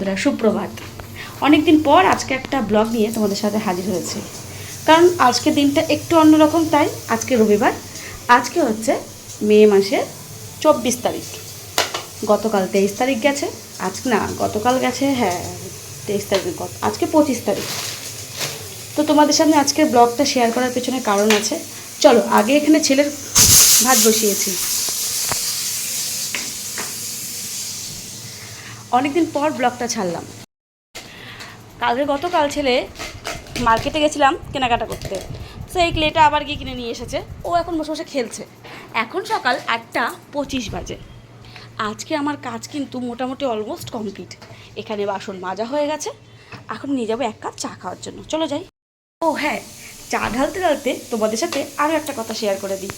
বন্ধুরা, সুপ্রভাত। অনেক দিন পর আজকে একটা ব্লগ নিয়ে তোমাদের সাথে হাজির হয়েছে। কারণ আজকে দিনটা একটু অন্যরকম তাই আজকে রবিবার। আজকে হচ্ছে মে মাসের চব্বিশ তারিখ। গতকাল তেইশ তারিখ গেছে। আজ না গতকাল গেছে হ্যাঁ তেইশ তারিখ গত আজকে পঁচিশ তারিখ। তো তোমাদের সামনে আজকের ব্লগটা শেয়ার করার পেছনে কারণ আছে। চলো আগে এখানে ছেলের ভাত বসিয়েছি। অনেকদিন পর ব্লগটা ছাড়লাম। কালকে গতকাল ছেলে মার্কেটে গেছিলাম কেনাকাটা করতে। তো এই ক্লেটা আবার গিয়ে কিনে নিয়ে এসেছে। ও এখন বসে বসে খেলছে। এখন সকাল আটটা পঁচিশ বাজে। আজকে আমার কাজ কিন্তু মোটামুটি অলমোস্ট কমপ্লিট এখানে বাসন মাজা হয়ে গেছে। এখন নিয়ে যাব এক কাপ চা খাওয়ার জন্য। চলো যাই। ও হ্যাঁ চা ঢালতে ঢালতে তোমাদের সাথে আরও একটা কথা শেয়ার করে দিই।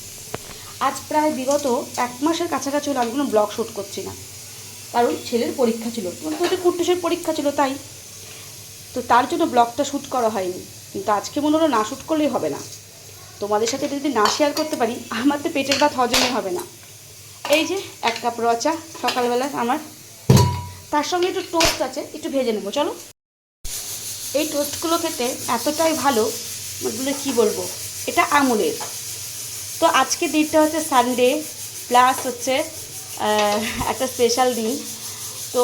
আজ প্রায় বিগত এক মাসের কাছাকাছি হলো আমি কোনো ব্লগ শ্যুট করছি না। কারণ ছেলের পরীক্ষা ছিল। তোদের কুট্টুসের পরীক্ষা ছিল, তাই। তো তার জন্য ব্লগটা শ্যুট করা হয়নি। কিন্তু আজকে মনে হলো না শ্যুট করলেই হবে না। তোমাদের সাথে যদি না শেয়ার করতে পারি, আমার তো পেটের ভাত হজমই হবে না। এই যে এক কাপ রচা সকালবেলা আমার। তার সঙ্গে একটু টোস্ট আছে, একটু ভেজে নেব, চলো। এই টোস্টগুলো খেতে এতটাই ভালো মানে কী বলব, এটা আমুলের। তো আজকে দিনটা হচ্ছে সানডে প্লাস হচ্ছে একটা স্পেশাল দিন। তো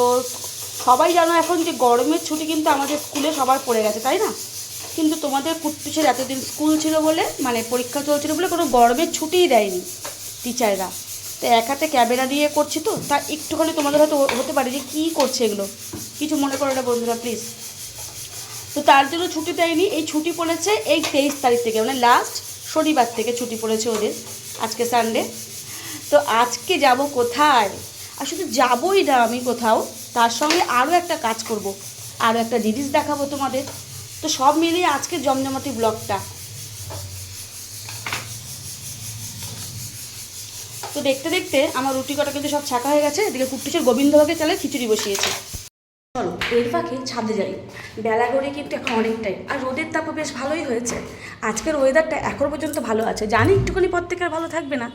সবাই জানো এখন যে গরমের ছুটি কিন্তু আমাদের স্কুলে সবার পড়ে গেছে, তাই না? কিন্তু তোমাদের কুট্টুসের এতদিন স্কুল ছিল বলে মানে পরীক্ষা চলছিল বলে কোনো গরমের ছুটিই দেয়নি টিচাররা তো এক হাতে ক্যামেরা দিয়ে করছি তো, তা একটুখানি তোমাদের হয়তো হতে পারে যে কী করছে এগুলো? কিছু মনে করো না বন্ধুরা প্লিজ তো তার জন্য ছুটি দেয়নি, এই ছুটি পড়েছে এই তেইশ তারিখ থেকে মানে লাস্ট শনিবার থেকে ছুটি পড়েছে ওদের, আজকে সানডে তো আজকে যাব কোথায়? আর শুধু যাবই না আমি কোথাও। তার সঙ্গে আরও একটা কাজ করব। আরও একটা জিনিস দেখাবো তোমাদের। তো সব মিলিয়ে আজকে জমজমাটি ব্লগটা। তো দেখতে দেখতে আমার রুটি কটা কিন্তু সব ছাকা হয়ে গেছে। এদিকে কুট্টুসের গোবিন্দভোগের চালে খিচুড়ি বসিয়েছে। চলো, এর ফাঁকে ছাদে যাই। বেলা গড়ে কিন্তু এখন অনেকটাই আর রোদের তাপও বেশ ভালোই হয়েছে। আজকের ওয়েদারটা এখন পর্যন্ত ভালো আছে। জানি একটুখানি পর থেকে আর ভালো থাকবে না।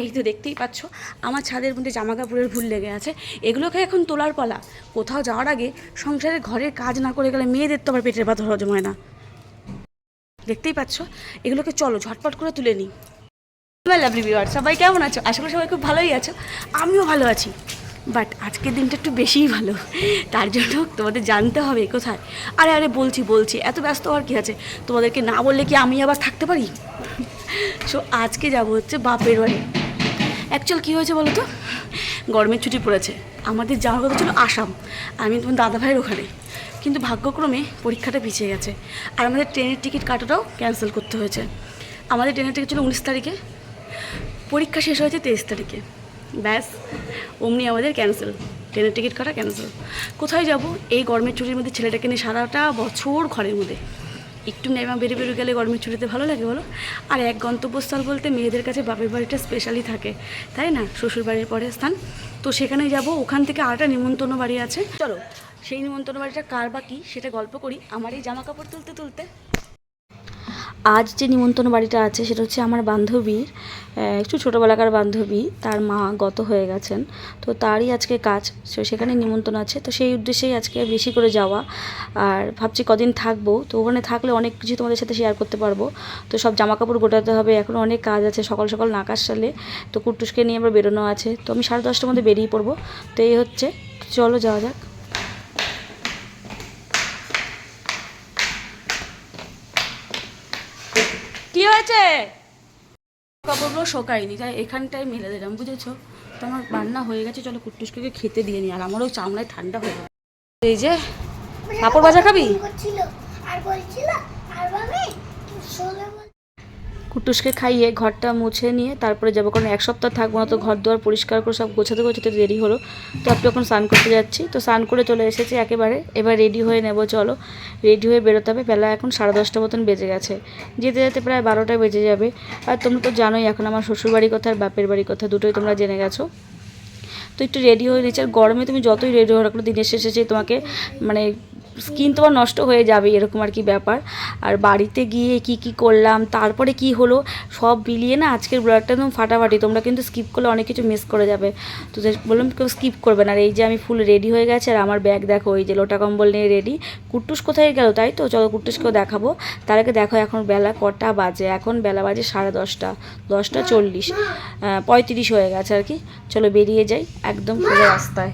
এই তো দেখতেই পাচ্ছ, আমার ছাদের মধ্যে জামা কাপড়ের ভুল লেগে আছে। এগুলোকে এখন তোলার পালা। কোথাও যাওয়ার আগে সংসারের ঘরের কাজ না করে গেলে মেয়েদের তো আবার পেটের পাথর হজম হয় না। দেখতেই পাচ্ছ, এগুলোকে চলো ঝটপট করে তুলে নিই। সবাই কেমন আছো? আশা করি সবাই খুব ভালোই আছো। আমিও ভালো আছি। বাট আজকের দিনটা একটু বেশিই ভালো। তার জন্য তোমাদের জানতে হবে কোথায়। আরে আরে, বলছি বলছি, এত ব্যস্ত হওয়ার কী আছে? তোমাদেরকে না বললে কি আমি আবার থাকতে পারি? সো আজকে যাব হচ্ছে বাপের বাড়ি। অ্যাকচুয়াল কী হয়েছে বলো তো? গরমের ছুটি পড়েছে। আমাদের যাওয়ার কথা ছিল আসাম। আমি তোমার দাদা ভাইয়ের ওখানে। কিন্তু ভাগ্যক্রমে পরীক্ষাটা পিছিয়ে গেছে। আর আমাদের ট্রেনের টিকিট কাটাটাও ক্যান্সেল করতে হয়েছে। আমাদের ট্রেনের টিকিট ছিল উনিশ তারিখে। পরীক্ষা শেষ হয়েছে তেইশ তারিখে। ব্যাস, অমনি আমাদের ক্যান্সেল ট্রেনের টিকিট কাটা ক্যান্সেল কোথায় যাব? এই গরমের ছুটির মধ্যে ছেলেটাকে নিয়ে সারাটা বছর ঘরের মধ্যে। একটু নেমা বেরিয়ে বেরিয়ে গেলে গরমের ছুটিতে ভালো লাগে বলো? আর এক গন্তব্যস্থল বলতে মেয়েদের কাছে বাপের বাড়িটা স্পেশালি থাকে, তাই না? শ্বশুর বাড়ির পরে স্থান। তো সেখানে যাব, ওখান থেকে আরেকটা নিমন্ত্রণ বাড়ি আছে। চলো, সেই নিমন্ত্রণ বাড়িটা কার বা কী সেটা গল্প করি। আমার এই জামা কাপড় তুলতে তুলতে আজ যে নিমন্ত্রণ বাড়িটা আছে সেটা হচ্ছে আমার বান্ধবীর একটু ছোটোবেলাকার বান্ধবী, তার মা গত হয়ে গেছেন। তো তারই আজকে কাজ, তো সেখানে নিমন্ত্রণ আছে। তো সেই উদ্দেশ্যেই আজকে বেশি করে যাওয়া। আর ভাবছি কদিন থাকব, তো ওখানে থাকলে অনেক কিছু তোমাদের সাথে শেয়ার করতে পারব। তো সব জামা কাপড় গোটাতে হবে, এখন অনেক কাজ আছে, সকাল সকাল নাকাশ সালে তো কুট্টুসকে নিয়ে আবার বেরোনো আছে। তো আমি সাড়ে দশটার মধ্যে বেরিয়ে পড়ব। তো এই হচ্ছে চলো যাওয়া যাক কি হয়েছে? কাপড়গুলো শোকায়নি তাই এখানটাই মেলে দিলাম, বুঝেছ? তো আমার বান্না হয়ে গেছে, চলো কুট্টুসকে খেতে দিয়ে নি আর আমারও চামড়ায় ঠান্ডা হয়ে গেল এই যে, পাপড় ভাজা খাবি? আর বলছিল, আর বাবা কুটুসকে খাইয়ে ঘরটা মুছে নিয়ে তারপরে যাব। কারণ এক সপ্তাহ থাকব না তো ঘর দুয়ার পরিষ্কার করে সব গোছাতে গোছাতে দেরি হলো। তো আপনি এখন স্নান করতে যাচ্ছি। তো স্নান করে চলে এসেছি একেবারে। এবার রেডি হয়ে নেব, চলো। রেডি হয়ে বেরোতে হবে। বেলা এখন সাড়ে দশটা মতন বেজে গেছে। যেতে যেতে প্রায় বারোটা বেজে যাবে। আর তোমরা তো জানোই, এখন আমার শ্বশুরবাড়ির কথা আর বাপের বাড়ির কথা দুটোই তোমরা জেনে গেছো। তো একটু রেডি হয়ে নিচ্ছে। আর গরমে তুমি যতই রেডি হও না কোনো, দিনের শেষে যে তোমাকে মানে স্কিন তোমার নষ্ট হয়ে যাবে, এরকম আর কি ব্যাপার। আর বাড়িতে গিয়ে কি কি করলাম, তারপরে কি হলো, সব মিলিয়ে না আজকের ব্লগটা একদম ফাটাফাটি, তোমরা কিন্তু স্কিপ করলে অনেক কিছু মিস করে যাবে। তো বললাম কেউ স্কিপ করবে না, আর এই যে আমি ফুল রেডি হয়ে গেছে, আর আমার ব্যাগ দেখো ওই যে লোটা কম্বল নিয়ে রেডি কুট্টুস কোথায় গেল তাই তো? চলো কুট্টুসকেও দেখাবো। তার আগে দেখো এখন বেলা কটা বাজে, এখন বেলা বাজে সাড়ে দশটা দশটা চল্লিশ পঁয়ত্রিশ হয়ে গেছে আর কি। চলো বেরিয়ে যাই, একদম পুরো রাস্তায়।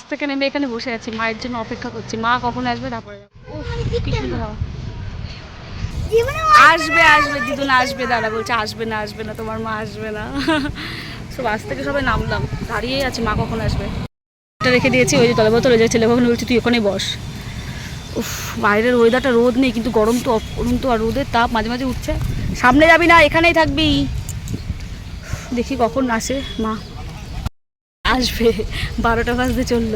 বাস থেকে নেমে এখানে বসে আছি মায়ের জন্য অপেক্ষা করছি। মা কখন আসবে? তারপরে আসবে আসবে দিদুন আসবে দাদা বলছে আসবে না আসবে না তোমার মা আসবে না। সব বাস থেকে সবাই নামলাম দাঁড়িয়েই আছি মা কখন আসবে? এটা রেখে দিয়েছি ওই যে তলে বোতলে যে ছেলে কখন বলছি তুই ওখানে বস। উফ বাইরের ওয়েদারটা রোদ নেই কিন্তু গরম তো গরম তো আর রোদের তাপ মাঝে মাঝে উঠছে। সামনে যাবি না এখানেই থাকবি। দেখি কখন আসে মা। আসবে। বারোটা বাজতে চলল।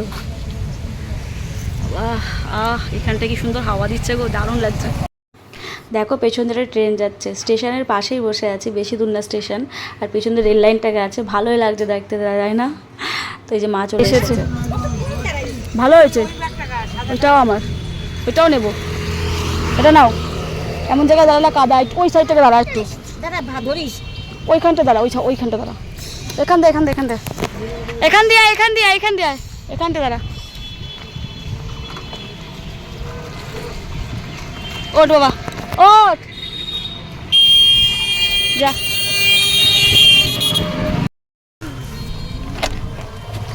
আহ আহ এখানটা কি সুন্দর হাওয়া দিচ্ছে গো দারুণ লাগছে। দেখো পেছন ধরে ট্রেন যাচ্ছে। স্টেশনের পাশেই বসে আছি বেশি দূর না স্টেশন। আর পেছন দিয়ে রেল লাইনটাকে আছে ভালোই লাগছে দেখতে যায় না? তো এই যে মা চলে এসেছে। ভালো হয়েছে? ওইটাও আমার। ওইটাও নেব। এটা নাও। এমন জায়গায় দাঁড়ালে কাদা ওই সাইডটাকে দাঁড়া একটু। দাদা ধরিস ওইখানটা দাঁড়া ওই ওইখানটা দাঁড়া। এখান দিয়ে এখান দিয়ে এখান দিয়ে এখান দিয়ে এখান দিয়ে এখান দিয়ে এখান দিয়ে দাঁড়া। ওঠ বাবা ওঠ। যা।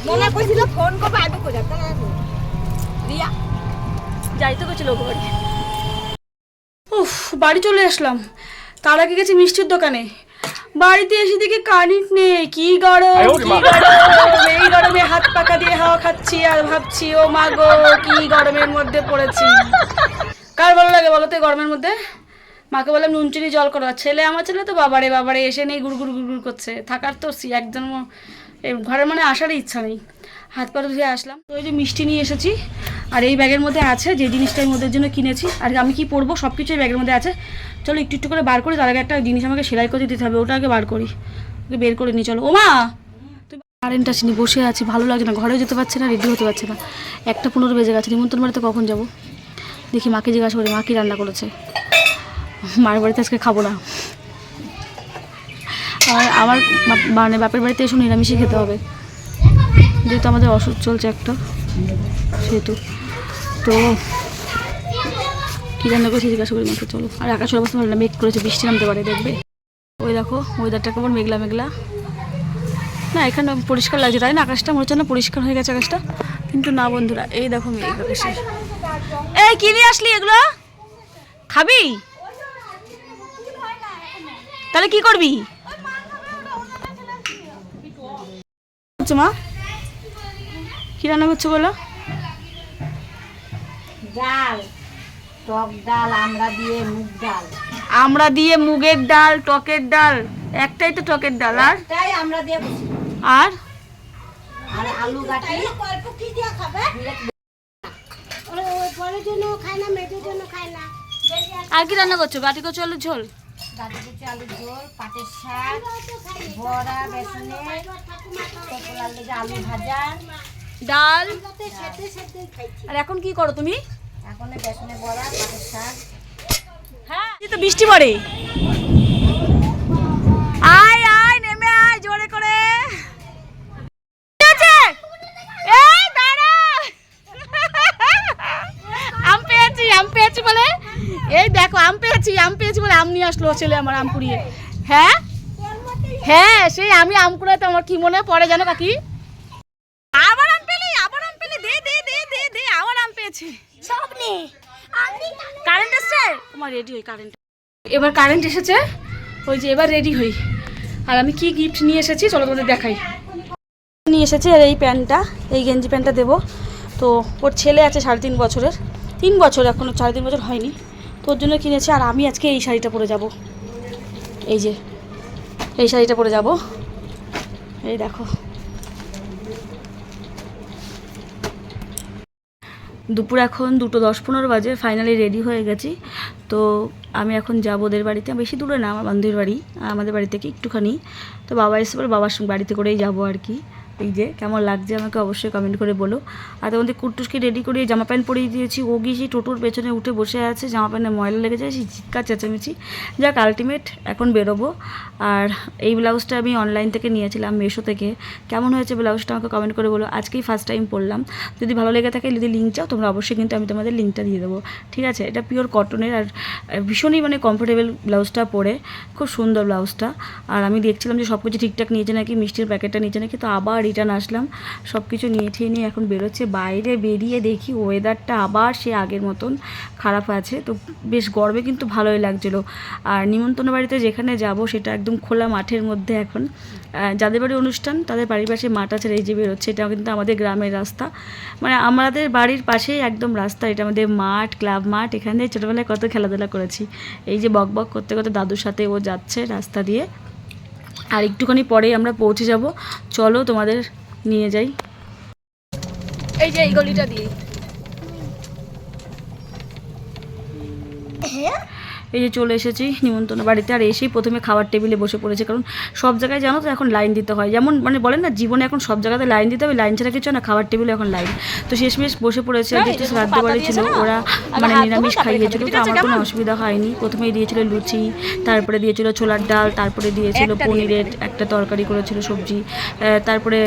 মনে করছিল ফোন করবে আগে করে রিয়া। যাই তো গেছিল ওকে বাড়ি। উফ বাড়ি চলে আসলাম। তার আগে গেছি মিষ্টির দোকানে। বাড়িতে এসে দেখি কারেন্ট নেই কি গরম কি গরম এই গরমে হাত পাকা দিয়ে হাওয়া খাচ্ছি আর ভাবছি ও মা গো কি গরমের মধ্যে পড়েছি। কার ভালো লাগে বলো তো গরমের মধ্যে? মাকে বললাম নুন চিনি জল করো। ছেলে আমার ছেলে তো বাবারে বাবারে এসে নেই গুড় গুড় গুড় গুড় করছে। থাকার তো সি একজন ঘরের মানে আসারই ইচ্ছা নেই। হাত পা ধুয়ে আসলাম। তো ওই যে মিষ্টি নিয়ে এসেছি আর এই ব্যাগের মধ্যে আছে যে জিনিসটা আমি ওদের জন্য কিনেছি। আর আমি কি পরবো? সব কিছু এই ব্যাগের মধ্যে আছে। চলো একটু একটু করে বার করি, তার আগে একটা জিনিস আমাকে সেলাই করে দিতে হবে, ওটা আগে বার করি। ওকে বের করে নিই চলো। ও মা তুই কারেন্ট আসেনি, বসে আছি, ভালো লাগছে না, ঘরেও যেতে পারছে না রেডি হতে পারছে না। একটা পনেরো বেজে গেছে, নিমন্ত্রণ বাড়িতে কখন যাব? দেখি মাকে জিজ্ঞাসা করি, মা কি রান্না করেছে? মার বাড়িতে আজকে খাব না। আর আমার মানে বাপের বাড়িতে এসে নিরামিষই খেতে হবে। যেহেতু আমাদের অসুখ চলছে একটা, সেহেতু। তো কী রান্না করেছে জিজ্ঞাসা করি মাকে চলো। আর আকাশের অবস্থা ভালো না, মেঘ করেছে, বৃষ্টি নামতে পারে, দেখবে? ওই দেখো ওয়েদারটা কেমন মেঘলা মেঘলা। না, এখানে পরিষ্কার লাগছে, তাই না? আকাশটা মনে হচ্ছে না পরিষ্কার হয়ে গেছে আকাশটা। কিন্তু না, বন্ধুরা, এই দেখো মেঘ আকাশে। এই, কি নিয়ে আসলি এগুলো? খাবি? তাহলে কি করবি? মা? কি রান্না করছ বলো? ডাল। টক ডাল আমরা দিয়ে মুগ ডাল। আমরা দিয়ে মুগের ডাল টকের ডাল একটাই তো টকের ডাল আর? তাই আমরা দিয়ে আর? আর আলু গাটি। অল্প কি দিয়ে খাবে? পরের জন্য খায় না মেয়েদের জন্য খায় না। আর কি রান্না করছ? বাটি করছ আলুর ঝোল? কুচি আলুর ঝোল পাটের শাক বড়া বেসনে আলু ভাজা। ডাল? আর এখন কি করো তুমি? হ্যাঁ তো বৃষ্টি পড়ে। আয় আয়, নেমে আয়, জোরে করে। আম পেয়েছি আম পেয়েছি বলে। এই দেখো, আম পেয়েছি আম পেয়েছি বলে আম নিয়ে আসলো ছেলে আমার আম পুড়িয়ে হ্যাঁ? হ্যাঁ সেই আমি আম কুড়াতে আমার কি মনে পড়ে জানো কাকি? আবার আম পেলি, আবার আম পেলি, দে দে দে দে দে, আবার আম পেয়েছি। সব নে কারেন্ট এসছে তোমার রেডি হই কারেন্ট এবার কারেন্ট এসেছে। ওই যে এবার রেডি হই। আর আমি কি গিফট নিয়ে এসেছি, চলো তোমাদের দেখাই। নিয়ে এসেছি আর এই প্যান্টটা এই গেঞ্জি প্যান্টটা দেবো। তো ওর ছেলে আছে সাড়ে তিন বছরের। তিন বছর এখনও সাড়ে তিন বছর হয়নি। তোর জন্য কিনেছি, আর আমি আজকে এই শাড়িটা পরে যাব। এই যে, এই শাড়িটা পরে যাব। এই দেখো। দুপুর এখন দুটো দশ পনেরো বাজে ফাইনালি রেডি হয়ে গেছি। তো আমি এখন যাব ওদের বাড়িতে। বেশি দূরে না, আমার বান্ধবীর বাড়ি, আমাদের বাড়ি থেকে একটুখানি। তো বাবা এসে বলে, বাবার সঙ্গে বাড়িতে করেই যাব আর কি। এই যে, কেমন লাগছে আমাকে অবশ্যই কমেন্ট করে বলো। আর তোমাদের কুট্টুসকে রেডি করে জামা প্যান্ট পরিয়ে দিয়েছি। ও গিয়ে সেই টোটোর পেছনে উঠে বসে আছে, জামা প্যান্টে ময়লা লেগে যায় সেই চিৎকার চেঁচামেচি। যাক আলটিমেট এখন বেরোবো। আর এই ব্লাউজটা আমি অনলাইন থেকে নিয়েছিলাম মেশো থেকে। কেমন হয়েছে ব্লাউজটা আমাকে কমেন্ট করে বলো। আজকেই ফার্স্ট টাইম পরলাম। যদি ভালো লেগে থাকে, যদি লিঙ্ক চাও, তোমরা অবশ্যই কিন্তু আমি তোমাদের লিঙ্কটা দিয়ে দেবো। ঠিক আছে? এটা পিওর কটনের আর ভীষণই মানে কমফোর্টেবল ব্লাউজটা পরে। খুব সুন্দর ব্লাউজটা। আর আমি দেখছিলাম যে সব কিছু ঠিকঠাক নিয়েছে নাকি, মিষ্টির প্যাকেটটা নিয়েছে নাকি, তো আবার রিটার্ন আসলাম। সব কিছু নিয়ে ঠিয়ে নিয়ে এখন বেরোচ্ছে। বাইরে বেরিয়ে দেখি ওয়েদারটা আবার সে আগের মতন খারাপ আছে। তো বেশ গরমে কিন্তু ভালোই লাগছিল। আর নিমন্ত্রণ বাড়িতে যেখানে যাব, সেটা একদম খোলা মাঠের মধ্যে এখন। যাদের বাড়ি অনুষ্ঠান তাদের বাড়ির পাশে মাঠ আছে এই যে বেরোচ্ছে এটা কিন্তু আমাদের গ্রামের রাস্তা। মানে আমাদের বাড়ির পাশেই একদম রাস্তা এটা আমাদের মাঠ ক্লাব মাঠ এখানে ছোটোবেলায় কত খেলাধুলা করেছি। এই যে বক বক করতে করতে দাদুর সাথে ও যাচ্ছে রাস্তা দিয়ে। আর একটুখানি পরেই আমরা পৌঁছে যাব। চলো তোমাদের নিয়ে যাই। এই যে এই গলিটা দিয়ে। এই যে চলে এসেছি নিমন্ত্রণ বাড়িতে। আর এসেই প্রথমে খাবার টেবিলে বসে পড়েছে কারণ সব জায়গায় জানো তো এখন লাইন দিতে হয়। যেমন মানে বলেন না জীবনে এখন সব জায়গাতে লাইন দিতে হবে লাইন ছাড়া কিছু না খাবার টেবিলে এখন লাইন তো শেষমেশ বসে পড়েছে যেহেতু শ্রাদ্ধ বাড়ি ছিল ওরা মানে নিরামিষ খাইয়েছিল তো আমার কোনো অসুবিধা হয়নি। প্রথমেই দিয়েছিল লুচি তারপরে দিয়েছিল ছোলার ডাল তারপরে দিয়েছিল পনিরের একটা তরকারি করেছিল সবজি তারপরে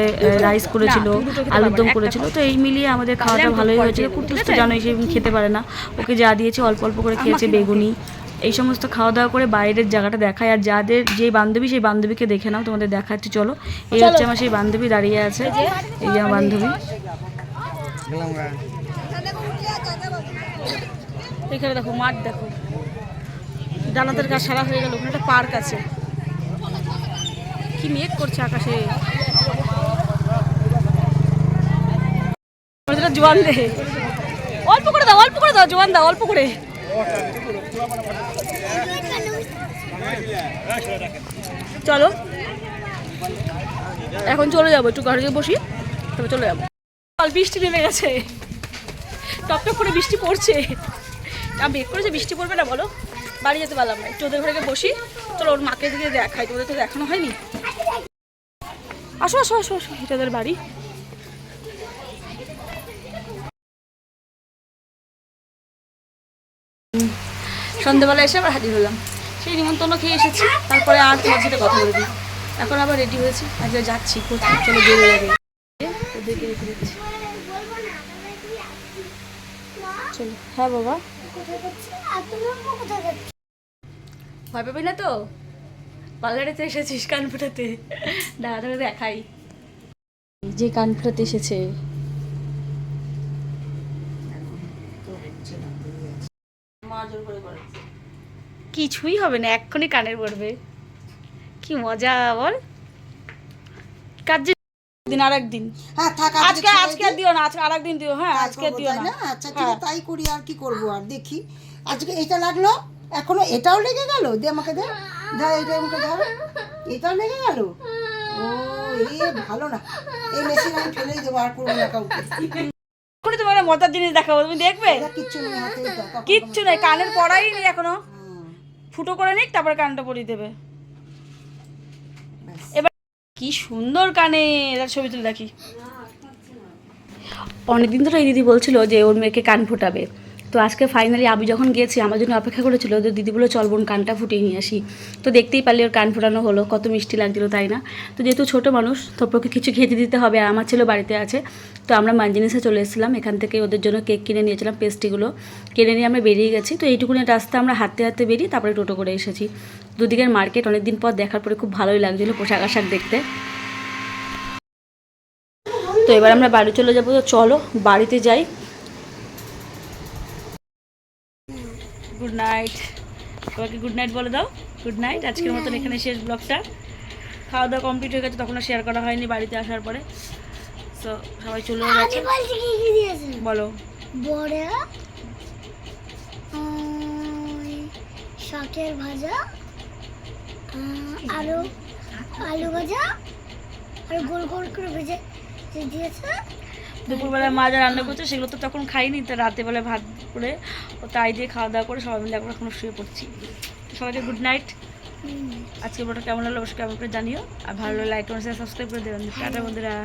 রাইস করেছিল আলুর দম করেছিল তো এই মিলিয়ে আমাদের খাওয়াটা ভালোই হয়েছিল। কুটুস তো জানোই সে খেতে পারে না ওকে যা দিয়েছে অল্প অল্প করে খেয়েছে বেগুনি। এই সমস্ত খাওয়া দাওয়া করে বাইরের জায়গাটা দেখায়। আর যাদের যে বান্ধবী সেই বান্ধবীকে দেখে নাও তোমাদের দেখাচ্ছি চলো। এই হচ্ছে আমার সেই বান্ধবী দাঁড়িয়ে আছে। এই যে। আমার বান্ধবী। এখানে দেখো মাঠ দেখো। জানাতের কাজ সারা হয়ে গেল ওখানে একটা পার্ক আছে। কি মেঘ করছে আকাশে। জোয়ান দে। অল্প করে দাও অল্প করে দাও জোয়ান দাও অল্প করে। চলো। এখন চলে যাব, একটু গিয়ে বসি তবে চলে যাব। বৃষ্টি নেমে গেছে। টপ টপ করে বৃষ্টি পড়ছে। আমি বেক করেছে, বৃষ্টি পড়বে না বলো। বাড়ি যেতে পারলাম না, একটু ওদের ঘরে বসি। চলো ওর মাকে দিকে দেখাই তোদের তো দেখানো হয়নি। আসো আসো আসো আসো, এটা বাড়ি। সন্ধ্যেবেলা এসে আবার হাজির হলাম। সেই নিমন্ত্রণ খেয়ে এসেছি, তারপরে আর তোমার সাথে কথা বলে দিই এখন আবার রেডি হয়েছি, আজকে যাচ্ছি কোথায়? চলো বেরো লাগে ওদেরকে হ্যাঁ বাবা। ভয় পাবি না তো? পার্লারে তো এসেছিস কান ফুটাতে। দাঁড়া ধরে দেখাই। কিছুই হবে না এক্ষুনি কানের পড়বে। কি মজা বল। কাজ দিন হ্যাঁ থাক আজকে আজকে দিও না আজকে দিও হ্যাঁ আজকে দিও না। আচ্ছা ঠিক আছে তাই করি আর কি করব আর দেখি। আজকে এটা লাগল এখনও এটাও লেগে গেল? দে আমাকে দে ধর এইটা আমাকে ধর। এটাও লেগে গেল? ও এ ভালো না। এই মেশিন আমি ফেলেই দেবো আর করব না কাউকে। মজার জিনিস দেখাবো তুমি দেখবে? কিচ্ছু নেই কিচ্ছু কানের পড়াই নেই এখনও। ফুটো করে নিক তারপরে কানটা পরিয়ে দেবে। এবার কি সুন্দর কানে এবার ছবি তুলে দেখি। অনেকদিন ধরে এই দিদি বলছিল যে ওর মেয়েকে কান ফোটাবে। তো আজকে ফাইনালি আমি যখন গিয়েছি, আমার জন্য অপেক্ষা করেছিল তো দিদি বলে চল বোন, কানটা ফুটিয়ে নিয়ে আসি। তো দেখতেই পারলে ওর কান ফোটানো হলো, কত মিষ্টি লাগছিল, তাই না? তো যেহেতু ছোটো মানুষ তোপকে কিছু খেতে দিতে হবে, আর আমার ছেলে বাড়িতে আছে, তো আমরা মানজিনিসে চলে এসেছিলাম, এখান থেকে ওদের জন্য কেক কিনে নিয়েছিলাম পেস্ট্রিগুলো কিনে নিয়ে আমরা বেরিয়ে গেছি, তো এইটুকুনি রাস্তা আমরা হাঁটতে হাঁটতে বেরিয়ে তারপরে টোটো করে এসেছি। দুদিকের মার্কেট, অনেকদিন পর দেখার পরে খুব ভালোই লাগছিল পোশাক আশাক দেখতে। তো এবার আমরা বাড়ি চলে যাব, তো চলো বাড়িতে যাই। গুড নাইট সবাইকে গুড নাইট বলে দাও। গুড নাইট আজকের মতন এখানে শেষ ব্লগটা খাওয়া দাওয়া কমপ্লিট হয়ে গেছে তখন আর শেয়ার করা হয়নি বাড়িতে আসার পরে। তো সবাই চলে গেছে। বলো বড়া শাকের ভাজা আলু আলু ভাজা আর গোল গোল করে ভেজে দিয়েছে। দুপুরবেলা মা যা রান্না করছে সেগুলো তো তখন খাইনি তো রাতেবেলা ভাত করে ও তাই দিয়ে খাওয়া দাওয়া করে সবাই মিলে একবার এখনও শুয়ে পড়ছি। সবাইকে গুড নাইট আজকে ব্লগটা কেমন লাগল অবশ্যই কেমন করে জানিও। আর ভালো লাগলে লাইক কমেন্ট সাবস্ক্রাইব করে দেবেন। টাটা বন্ধুরা।